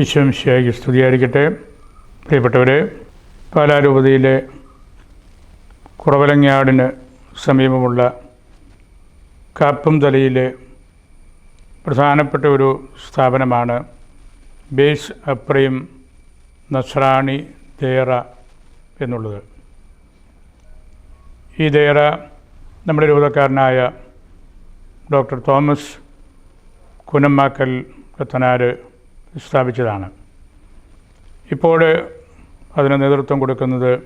ഈശ്വംശിയായി സ്തുതിയായിരിക്കട്ടെ. പ്രിയപ്പെട്ടവരെ പാലാരൂപതയിലെ കുറവലങ്ങാടിന് സമീപമുള്ള കാപ്പും തലയിലെ പ്രധാനപ്പെട്ട ഒരു സ്ഥാപനമാണ് ബേസ് അപ്രയും നസ്രാണി ദേറ എന്നുള്ളത്. ഈ ദേറ നമ്മുടെ രൂപതക്കാരനായ ഡോക്ടർ തോമസ് കുനമ്മാക്കൽ കത്തനാര് സ്ഥാപിച്ചതാണ്. ഇപ്പോൾ അതിന് നേതൃത്വം കൊടുക്കുന്നത്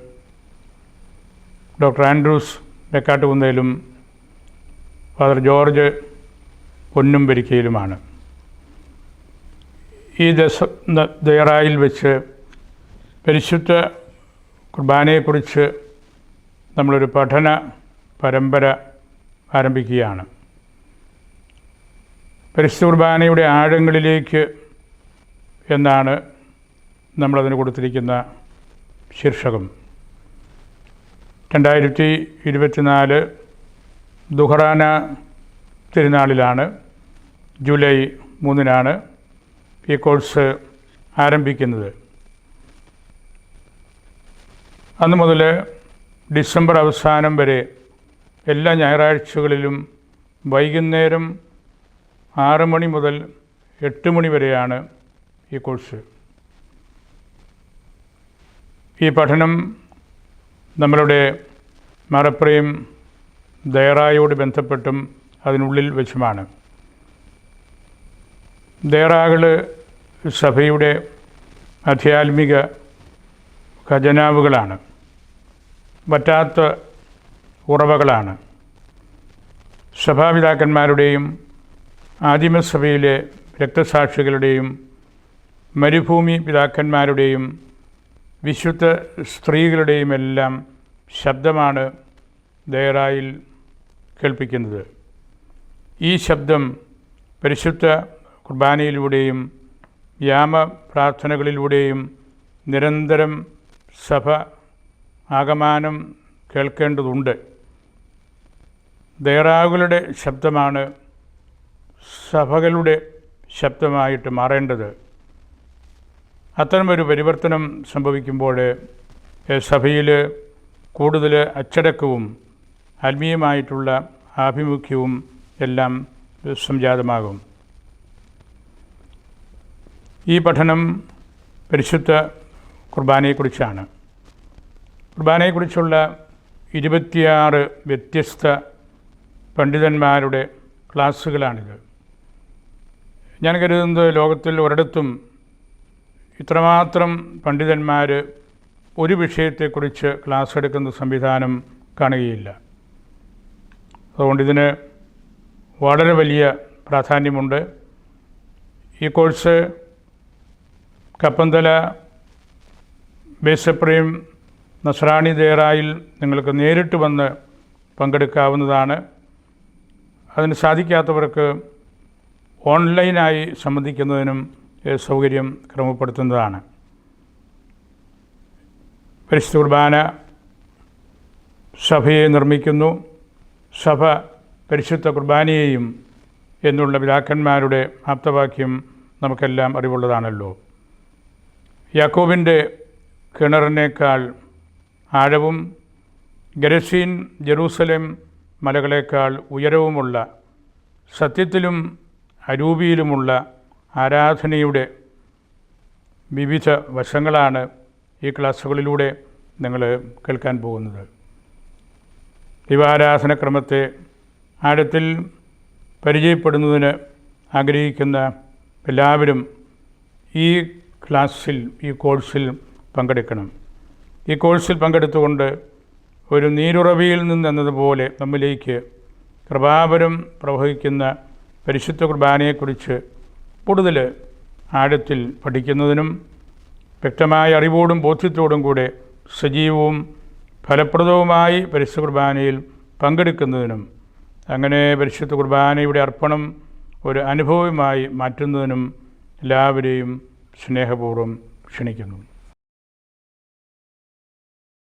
ഡോക്ടർ ആൻഡ്രൂസ് വെക്കാട്ടുകുന്നയിലും ഫാദർ ജോർജ് പൊന്നുംപെരിക്കയിലുമാണ്. ഈ ദശ ദയറായിൽ വെച്ച് പരിശുദ്ധ കുർബാനയെക്കുറിച്ച് നമ്മളൊരു പഠന പരമ്പര ആരംഭിക്കുകയാണ്. പരിശുദ്ധ കുർബാനയുടെ ആഴങ്ങളിലേക്ക് എന്നാണ് നമ്മളതിന് കൊടുത്തിരിക്കുന്ന ശീർഷകം. രണ്ടായിരത്തി ഇരുപത്തിനാല് ദുഹറാന തിരുനാളിലാണ് ജൂലൈ മൂന്നിനാണ് ഈ കോഴ്സ് ആരംഭിക്കുന്നത്. അന്ന് മുതൽ ഡിസംബർ അവസാനം വരെ എല്ലാ ഞായറാഴ്ചകളിലും വൈകുന്നേരം ആറ് മണി മുതൽ എട്ട് മണി വരെയാണ് ഈ കോഴ്സ്. ഈ പഠനം നമ്മളുടെ മറപ്രയും ദയറായോട് ബന്ധപ്പെട്ടും അതിനുള്ളിൽ വെച്ചുമാണ്. ദയറാകൾ സഭയുടെ ആധ്യാത്മിക ഖജനാവുകളാണ്. പറ്റാത്ത ഉറവകളാണ്. സഭാപിതാക്കന്മാരുടെയും ആദിമസഭയിലെ രക്തസാക്ഷികളുടെയും മരുഭൂമി പിതാക്കന്മാരുടെയും വിശുദ്ധ സ്ത്രീകളുടെയും എല്ലാം ശബ്ദമാണ് ദയറായിൽ കേൾപ്പിക്കുന്നത്. ഈ ശബ്ദം പരിശുദ്ധ കുർബാനയിലൂടെയും യാമ പ്രാർത്ഥനകളിലൂടെയും നിരന്തരം സഭ ആകമാനം കേൾക്കേണ്ടതുണ്ട്. ദയറാവുകളുടെ ശബ്ദമാണ് സഭകളുടെ ശബ്ദമായിട്ട് മാറേണ്ടത്. അത്തരമൊരു പരിവർത്തനം സംഭവിക്കുമ്പോൾ സഭയിൽ കൂടുതൽ അച്ചടക്കവും ആത്മീയമായിട്ടുള്ള ആഭിമുഖ്യവും എല്ലാം സംജാതമാകും. ഈ പഠനം പരിശുദ്ധ കുർബാനയെക്കുറിച്ചാണ്. കുർബാനയെക്കുറിച്ചുള്ള ഇരുപത്തിയാറ് വ്യത്യസ്ത പണ്ഡിതന്മാരുടെ ക്ലാസ്സുകളാണിത്. ഞാൻ കരുതുന്നത് ലോകത്തിൽ ഒരിടത്തും ഇത്രമാത്രം പണ്ഡിതന്മാർ ഒരു വിഷയത്തെക്കുറിച്ച് ക്ലാസ് എടുക്കുന്ന സംവിധാനം കാണുകയില്ല. അതുകൊണ്ട് ഇതിന് വളരെ വലിയ പ്രാധാന്യമുണ്ട്. ഈ കോഴ്സ് കപ്പന്തല ബേസപ്രേം നസ്രാണി ദേറായിൽ നിങ്ങൾക്ക് നേരിട്ട് വന്ന് പങ്കെടുക്കാവുന്നതാണ്. അതിന് സാധിക്കാത്തവർക്ക് ഓൺലൈനായി സംബന്ധിക്കുന്നതിനും സൗകര്യം ക്രമപ്പെടുത്തുന്നതാണ്. പരിശുദ്ധ കുർബാന സഭയെ നിർമ്മിക്കുന്നു. സഭ പരിശുദ്ധ കുർബാനയെയും എന്നുള്ള പിതാക്കന്മാരുടെ ആപ്തവാക്യം നമുക്കെല്ലാം അറിവുള്ളതാണല്ലോ. യാക്കോബിന്റെ കിണറിനേക്കാൾ ആഴവും ഗരസീൻ ജെറൂസലേം മലകളേക്കാൾ ഉയരവുമുള്ള സത്യത്തിലും അരൂപിയിലുമുള്ള ആരാധനയുടെ വിവിധ വശങ്ങളാണ് ഈ ക്ലാസ്സുകളിലൂടെ നിങ്ങൾ കേൾക്കാൻ പോകുന്നത്. ദൈവാരാധനക്രമത്തെ ആഴത്തിൽ പരിചയപ്പെടുന്നതിന് ആഗ്രഹിക്കുന്ന എല്ലാവരും ഈ ക്ലാസ്സിൽ ഈ കോഴ്സിൽ പങ്കെടുക്കണം. ഈ കോഴ്സിൽ പങ്കെടുത്തുകൊണ്ട് ഒരു നീരുറവിയിൽ നിന്നെന്നതുപോലെ നമ്മിലേക്ക് കൃപാപരം പ്രവഹിക്കുന്ന പരിശുദ്ധ കുർബാനയെക്കുറിച്ച് കൂടുതൽ ആഴത്തിൽ പഠിക്കുന്നതിനും വ്യക്തമായ അറിവോടും ബോധ്യത്തോടും കൂടെ സജീവവും ഫലപ്രദവുമായി പരിശുദ്ധ കുർബാനയിൽ പങ്കെടുക്കുന്നതിനും അങ്ങനെ പരിശുദ്ധ കുർബാനയുടെ അർപ്പണം ഒരു അനുഭവമായി മാറ്റുന്നതിനും എല്ലാവരെയും സ്നേഹപൂർവം ക്ഷണിക്കുന്നു.